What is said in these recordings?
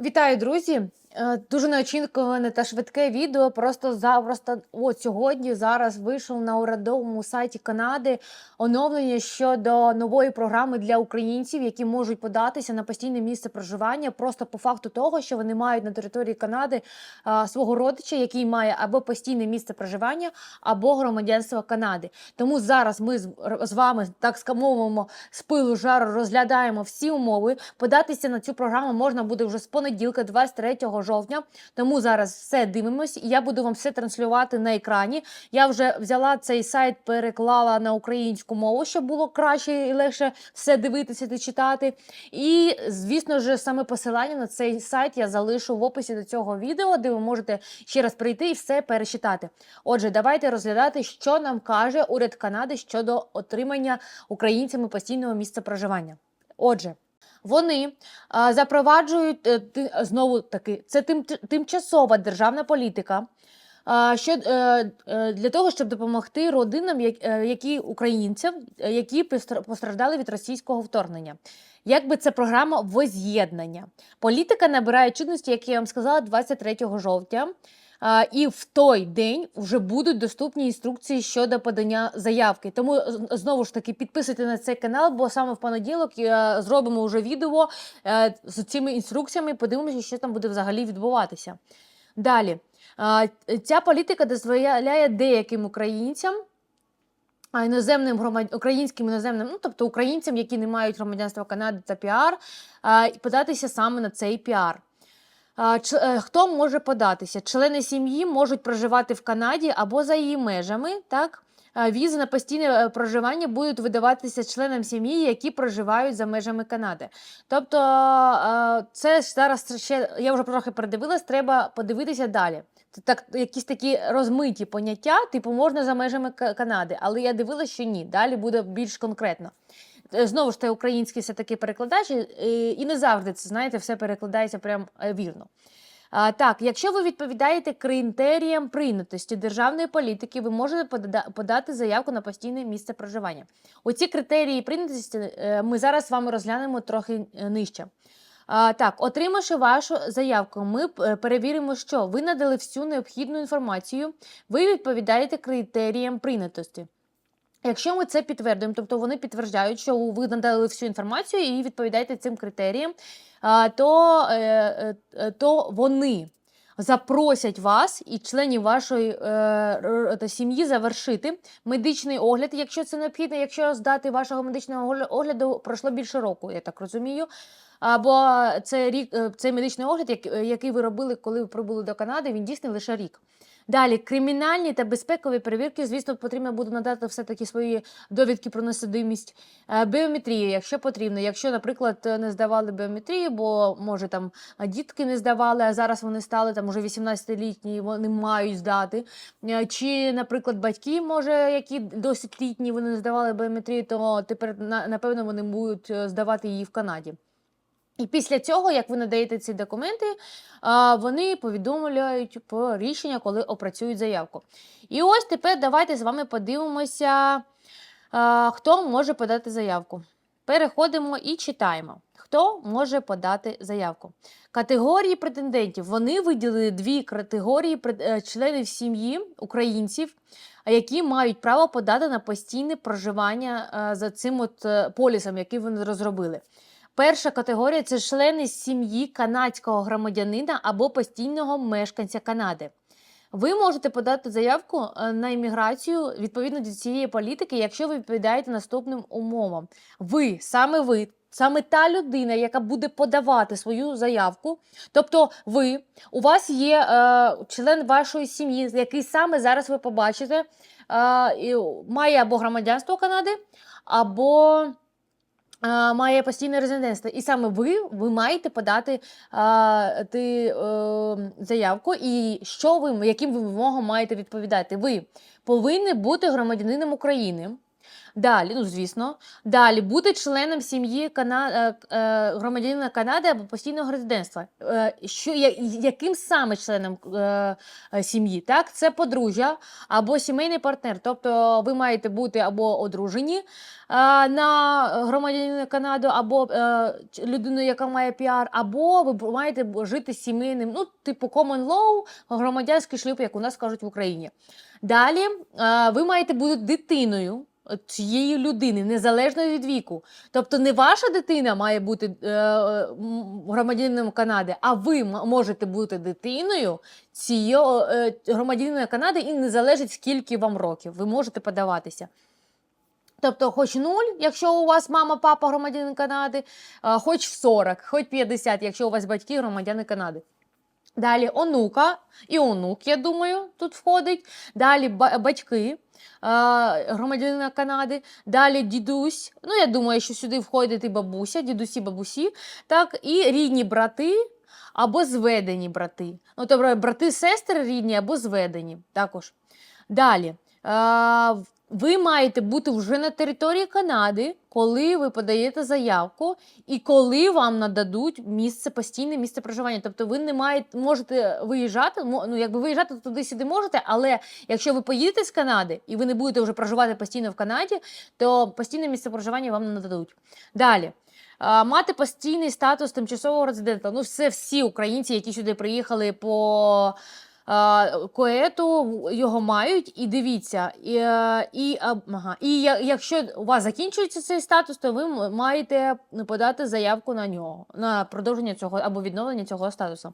Вітаю, друзі! Е, Дуже неочікуване та швидке відео. Просто запросто от сьогодні зараз вийшов на урядовому сайті Канади оновлення щодо нової програми для українців, які можуть податися на постійне місце проживання, просто по факту того, що вони мають на території Канади а, свого родича, який має або постійне місце проживання, або громадянство Канади. Тому зараз ми з, з вами так скамовуємо з пилу жару, розглядаємо всі умови. Податися на цю програму можна буде вже з понеділка, 23 жовтня. Тому зараз все дивимось. Я буду вам все транслювати на екрані. Я вже взяла цей сайт, переклала на українську мову, щоб було краще і легше все дивитися та читати. І, звісно ж, саме посилання на цей сайт я залишу в описі до цього відео, де ви можете ще раз прийти і все перечитати. Отже, давайте розглядати, що нам каже уряд Канади щодо отримання українцями постійного місця проживання. Отже. Вони запроваджують е, ти- знову таки це тим, тимчасова державна політика. Що е, е, для того, щоб допомогти родинам, як- які українцям, які постра- постраждали від російського вторгнення. Якби це програма воз'єднання. Політика набирає чинності, як я вам сказала, 23 жовтня. І в той день вже будуть доступні інструкції щодо подання заявки. Тому знову ж таки підписуйте на цей канал, бо саме в понеділок е, зробимо вже відео е, з цими інструкціями. Подивимося, що там буде взагалі відбуватися. Далі ця політика дозволяє деяким українцям. А іноземним громад... українським іноземним, ну тобто українцям, які не мають громадянства Канади та піар, а, податися саме на цей піар. Е, Хто може податися? Члени сім'ї можуть проживати в Канаді або за її межами. Так? Візи на постійне е, проживання будуть видаватися членам сім'ї, які проживають за межами Канади. Тобто, це зараз ще я вже трохи передивилась, треба подивитися далі. Це так, якісь такі розмиті поняття, типу можна за межами Канади, але я дивилася, що ні. Далі буде більш конкретно. Е, Знову ж це український все таки перекладач, і, не завжди це знаєте, все перекладається прям е, вірно. А, так, якщо ви відповідаєте критеріям прийнятості державної політики, ви можете пода- подати заявку на постійне місце проживання. Оці критерії прийнятості е, ми зараз з вами розглянемо трохи нижче. А, так, отримавши вашу заявку, ми перевіримо, що ви надали всю необхідну інформацію, ви відповідаєте критеріям прийнятості. Якщо ми це підтвердимо, тобто вони підтверджують, що ви надали всю інформацію і відповідаєте цим критеріям, то, е, е, е, то вони запросять вас і членів вашої е, сім'ї завершити медичний огляд, якщо це необхідно, якщо з дати вашого медичного огляду пройшло більше року, я так розумію. Або це рік, цей медичний огляд, як- який ви робили, коли ви прибули до Канади, він дійсний лише рік. Далі, кримінальні та безпекові перевірки, звісно, потрібно буде надати все-таки свої довідки про несудимість. Е, Біометрія, якщо потрібно. Якщо, наприклад, не здавали біометрію, бо може там дітки не здавали, а зараз вони стали там уже 18-літні, вони мають здати. Е, Чи, наприклад, батьки, може, які досить літні, вони не здавали біометрію, то тепер напевно вони будуть е, здавати її в Канаді. І після цього, як ви надаєте ці документи, вони повідомляють про рішення, коли опрацюють заявку. І ось тепер давайте з вами подивимося, хто може подати заявку. Переходимо і читаємо. Хто може подати заявку? Категорії претендентів. Вони виділили дві категорії е, членів сім'ї українців, які мають право подати на постійне проживання е, за цим от е, полісом, який вони розробили. Перша категорія це члени сім'ї канадського громадянина або постійного мешканця Канади. Ви можете подати заявку е, на імміграцію відповідно до цієї політики, якщо ви відповідаєте наступним умовам. Ви, саме ви, саме та людина, яка буде подавати свою заявку. Тобто, ви, у вас є е, член вашої сім'ї, який саме зараз ви побачите, е, має або громадянство Канади, або має постійне резидентство. І саме ви, ви маєте подати а, ти, а, заявку, і що ви, яким ви вимогам маєте відповідати? Ви повинні бути громадянином України. Далі, ну звісно, далі бути членом сім'ї Кана... е, е, громадянина Канади або постійного резидентства. Е, Що яким саме членом сім'ї? Так, це подружжя або сімейний партнер. Тобто ви маєте бути або одружені на громадянина Канади, або людину, яка має піар, або ви маєте жити сімейним, ну, типу common law, громадянський шлюб, як у нас кажуть в Україні. Далі ви маєте бути дитиною цієї людини, незалежно від віку. Тобто не ваша дитина має бути е, громадянином Канади, а ви можете бути дитиною цієї е, громадянина Канади і не залежить, скільки вам років. Ви можете подаватися. Тобто, хоч 0, якщо у вас мама, папа громадянин Канади, хоч 40, хоч 50, якщо у вас батьки громадяни Канади. Далі онука і онук, я думаю, тут входить. Далі батьки громадянина Канади. Далі дідусь. Ну, я думаю, що сюди входить і бабуся, дідусі, бабусі. Так, і рідні брати або зведені брати. Ну, тобто брати, сестри рідні або зведені також. Далі. Ви маєте бути вже на території Канади, коли ви подаєте заявку, і коли вам нададуть місце постійне місце проживання. Тобто ви не маєте можете виїжджати. Ну якби виїжджати туди-сюди можете, але якщо ви поїдете з Канади і ви не будете вже проживати постійно в Канаді, то постійне місце проживання вам не нададуть. Далі. Мати постійний статус тимчасового резидента. Ну, це всі українці, які сюди приїхали по коету, його мають. І дивіться, і, е, і, ага, і якщо у вас закінчується цей статус, то ви маєте подати заявку на нього, на продовження цього або відновлення цього статусу.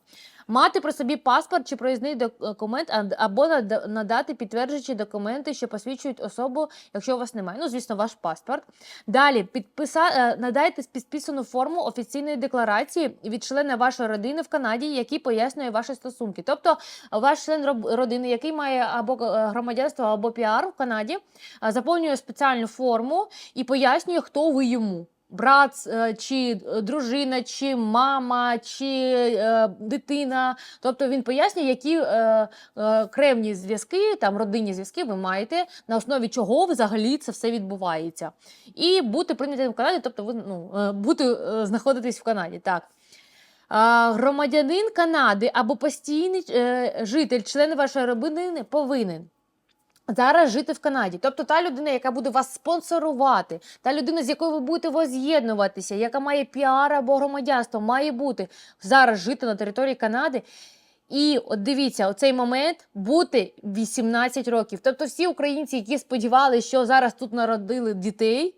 Мати при собі паспорт чи проїзний документ, або нада- надати підтверджуючі документи, що посвідчують особу, якщо у вас немає. Ну, звісно, ваш паспорт. Далі підписа... е, надайте підписану форму офіційної декларації від члена вашої родини в Канаді, який пояснює ваші стосунки. Тобто, ваш член родини, який має або е, громадянство, або піар в Канаді, е, заповнює спеціальну форму і пояснює, хто ви йому. Брат е, чи е, дружина, чи мама, чи е, дитина. Тобто він пояснює, які кремні зв'язки, там родинні зв'язки ви маєте, на основі чого взагалі це все відбувається. І бути прийнятим в Канаді, тобто ви ну, бути знаходитись в Канаді. Так. Громадянин Канади або постійний житель, член вашої родини повинен. Зараз жити в Канаді, тобто та людина, яка буде вас спонсорувати, та людина, з якою ви будете воз'єднуватися, яка має піар або громадянство, має бути зараз жити на території Канади. І от дивіться, оцей момент бути 18 років. Тобто, всі українці, які сподівалися, що зараз тут народили дітей,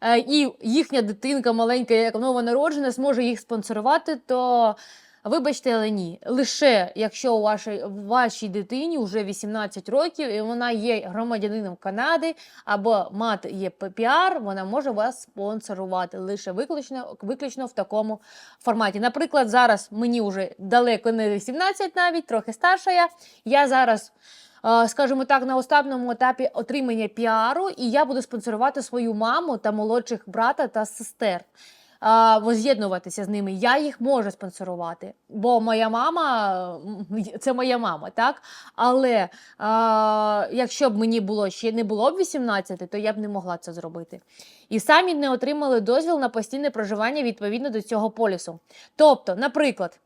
е, і їхня дитинка маленька, як новонароджена, зможе їх спонсорувати, то вибачте, але ні. Лише якщо у вашій, вашій дитині вже 18 років і вона є громадянином Канади або мати є піар, вона може вас спонсорувати лише виключно, виключно в такому форматі. Наприклад, зараз мені вже далеко не 18 навіть, трохи старша я. Я зараз. е, Скажімо так, на останньому етапі отримання піару, і я буду спонсорувати свою маму та молодших брата та сестер. Воз'єднуватися з ними. Я їх можу спонсорувати, бо моя мама це моя мама, так? Але а, якщо б мені було ще не було б 18, то я б не могла це зробити. І самі не отримали дозвіл на постійне проживання відповідно до цього полісу. Тобто, наприклад.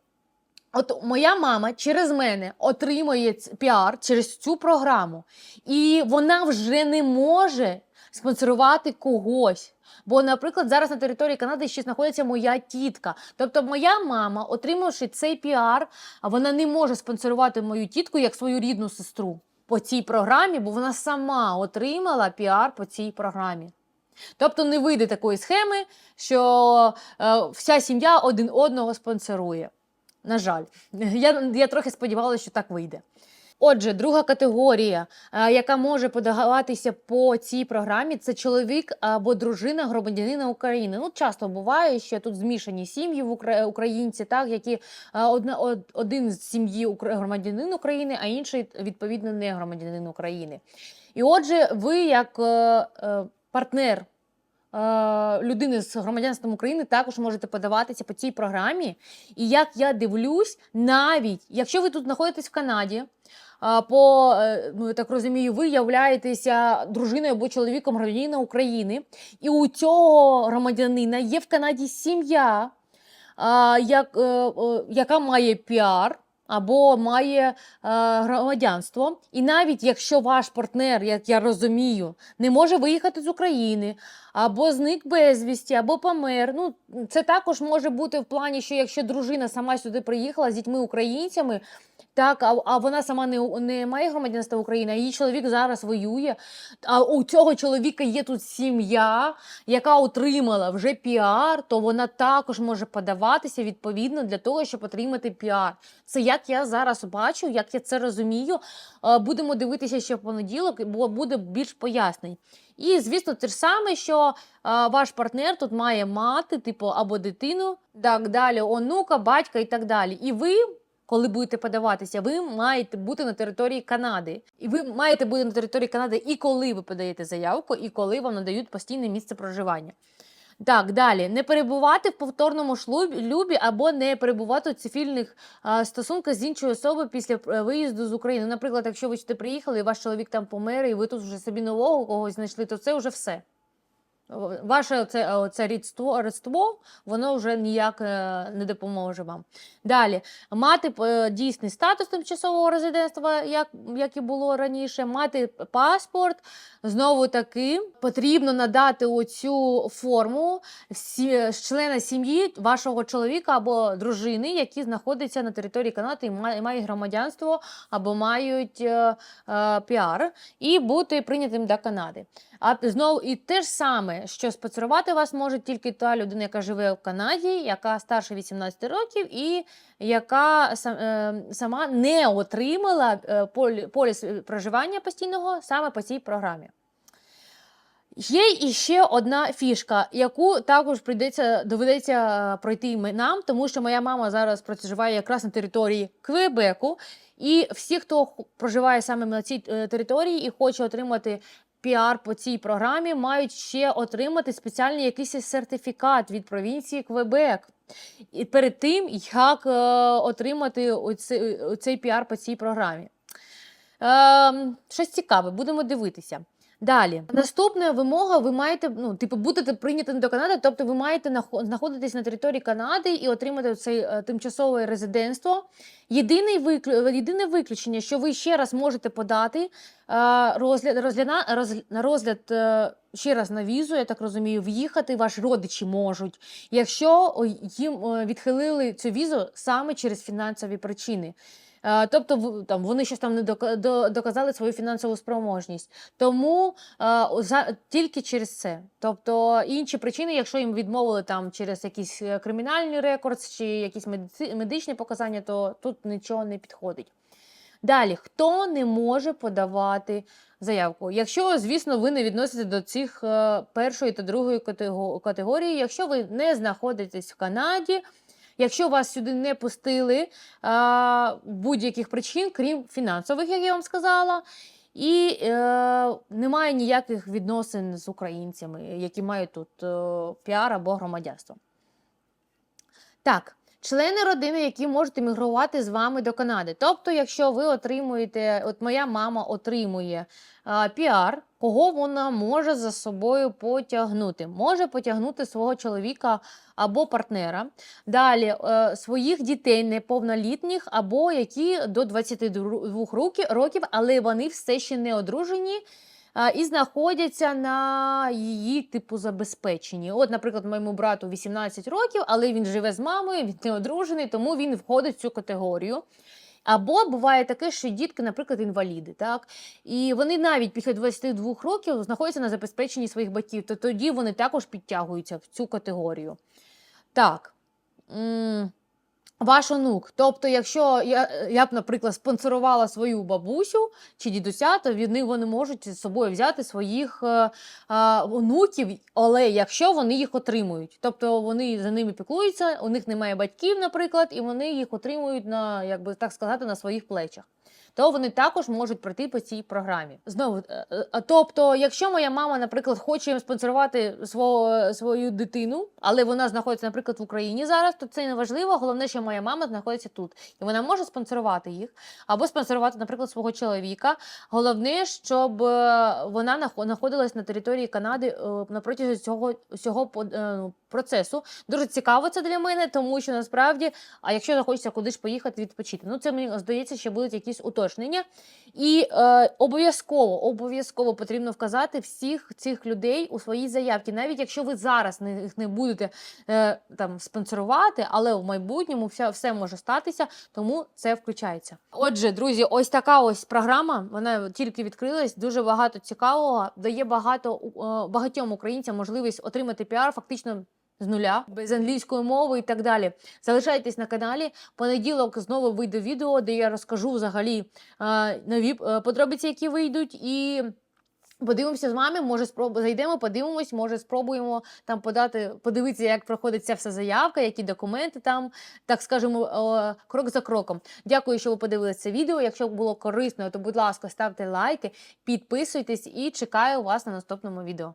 От моя мама через мене отримує піар через цю програму, і вона вже не може спонсорувати когось. Бо, наприклад, зараз на території Канади ще знаходиться моя тітка. Тобто, моя мама, отримавши цей піар, вона не може спонсорувати мою тітку як свою рідну сестру по цій програмі, бо вона сама отримала піар по цій програмі. Тобто не вийде такої схеми, що е, вся сім'я один одного спонсорує. На жаль, я, я трохи сподівалася, що так вийде. Отже, друга категорія, е, яка може подаватися по цій програмі, це чоловік або дружина громадянина України. Ну, часто буває, що тут змішані сім'ї в Укра- українці, так які е, одна один з сім'ї громадянин України, а інший відповідно не громадянин України. І отже, ви як е, партнер людини з громадянством України також можете подаватися по цій програмі. І як я дивлюсь, навіть якщо ви тут знаходитесь в Канаді, по е, ну я так розумію, ви являєтеся дружиною або чоловіком громадянина України, і у цього громадянина є в Канаді сім'я, як, е, яка має піар. Або має е, громадянство, і навіть якщо ваш партнер, як я розумію, не може виїхати з України, або зник безвісті, або помер. Ну це також може бути в плані, що якщо дружина сама сюди приїхала з дітьми українцями, так, а, а вона сама не, не має громадянства України, а її чоловік зараз воює. А у цього чоловіка є тут сім'я, яка отримала вже піар, то вона також може подаватися відповідно для того, щоб отримати піар. Це як я зараз бачу, як я це розумію. Е, Будемо дивитися ще в понеділок, бо буде більш пояснень. І, звісно, те ж саме, що а, ваш партнер тут має мати, типу, або дитину, так далі, онука, батька і так далі. І ви, коли будете подаватися, ви маєте бути на території Канади. І ви маєте бути на території Канади і коли ви подаєте заявку, і коли вам надають постійне місце проживання. Так, далі не перебувати в повторному шлюбі або не перебувати у цивільних а, стосунках з іншою особою після е, виїзду з України. Наприклад, якщо ви сюди приїхали, і ваш чоловік там помер, і ви тут вже собі нового когось знайшли, то це вже все. Ваше це, це рідство, родство, воно вже ніяк е, не допоможе вам. Далі, мати е, дійсний статус тимчасового резидентства, як, як і було раніше, мати паспорт. Знову таки потрібно надати оцю форму з члена сім'ї вашого чоловіка або дружини, які знаходяться на території Канади і мають громадянство або мають е, е, піар, і бути прийнятим до Канади. А знову і те ж саме, що спонсорувати вас може тільки та людина, яка живе в Канаді, яка старше 18 років, і яка е, сама не отримала е, поліс проживання постійного саме по цій програмі. Є іще одна фішка, яку також прийдеться доведеться е, пройти нам, тому що моя мама зараз проживає якраз на території Квебеку, і всі, хто проживає саме на цій території і хоче отримати піар по цій програмі, мають ще отримати спеціальний якийсь сертифікат від провінції Квебек. І перед тим, як е, отримати оцей, оцей піар по цій програмі. Е, щось цікаве, будемо дивитися. Далі, наступна вимога: ви маєте ну, типу, будете прийняті до Канади, тобто ви маєте знаходитись на території Канади і отримати це е, тимчасове резидентство. Єдиний виклю... Єдине виключення, що ви ще раз можете подати е, розгляд, розгляд е, ще раз на візу, я так розумію, в'їхати ваші родичі можуть, якщо їм відхилили цю візу саме через фінансові причини. Е, Тобто там вони щось там не доказали свою фінансову спроможність. Тому е, за, тільки через це. Тобто інші причини, якщо їм відмовили там через якісь е, кримінальні рекорд чи якісь медичні показання, то тут нічого не підходить. Далі, хто не може подавати заявку? Якщо, звісно, ви не відносите до цих першої та другої категорії, якщо ви не знаходитесь в Канаді, якщо вас сюди не пустили а, будь-яких причин, крім фінансових, як я вам сказала. І е, немає ніяких відносин з українцями, які мають тут е, піар або громадянство. Так, члени родини, які можуть емігрувати з вами до Канади. Тобто, якщо ви отримуєте, от моя мама отримує а, піар, кого вона може за собою потягнути? Може потягнути свого чоловіка або партнера. Далі е, своїх дітей неповнолітніх, або які до 22 років, але вони все ще не одружені. І знаходяться на її типу забезпеченні. От, наприклад, моєму брату 18 років, але він живе з мамою, він не одружений, тому він входить в цю категорію. Або буває таке, що дітки, наприклад, інваліди, так і вони навіть після 22 років знаходяться на забезпеченні своїх батьків, то тоді вони також підтягуються в цю категорію. Так. Ваш онук. Тобто, якщо я, я б, наприклад, спонсорувала свою бабусю чи дідуся, то вони, вони можуть з собою взяти своїх е, е, онуків, але якщо вони їх отримують. Тобто вони за ними піклуються, у них немає батьків, наприклад, і вони їх отримують на, як би так сказати, на своїх плечах. То вони також можуть пройти по цій програмі. Знову, е, е, тобто, якщо моя мама, наприклад, хоче спонсорувати свого, свою дитину, але вона знаходиться, наприклад, в Україні зараз, то це не важливо. Головне, що моя мама знаходиться тут, і вона може спонсорувати їх або спонсорувати, наприклад, свого чоловіка. Головне, щоб е, вона знаходилась на території Канади на протязі цього ну, процесу. Дуже цікаво це для мене, тому що насправді, а якщо захочеться кудись поїхати відпочити, ну це мені здається, що будуть якісь уточнення. І е, обов'язково, обов'язково потрібно вказати всіх цих людей у своїй заявці, навіть якщо ви зараз їх не будете е, там спонсорувати, але в майбутньому все, все може статися, тому це включається. Отже, друзі, ось така ось програма. Вона тільки відкрилась. Дуже багато цікавого, дає багато е, багатьом українцям можливість отримати піар фактично. З нуля, без англійської мови і так далі. Залишайтесь на каналі. Понеділок знову вийде відео, де я розкажу взагалі е, нові е, подробиці, які вийдуть, і подивимося з вами. Може, спроб... зайдемо, подивимось, може, спробуємо там подати, подивитися, як проходить ця вся заявка, які документи там, так скажемо, е, крок за кроком. Дякую, що ви подивилися це відео. Якщо було корисно, то будь ласка, ставте лайки, підписуйтесь і чекаю вас на наступному відео.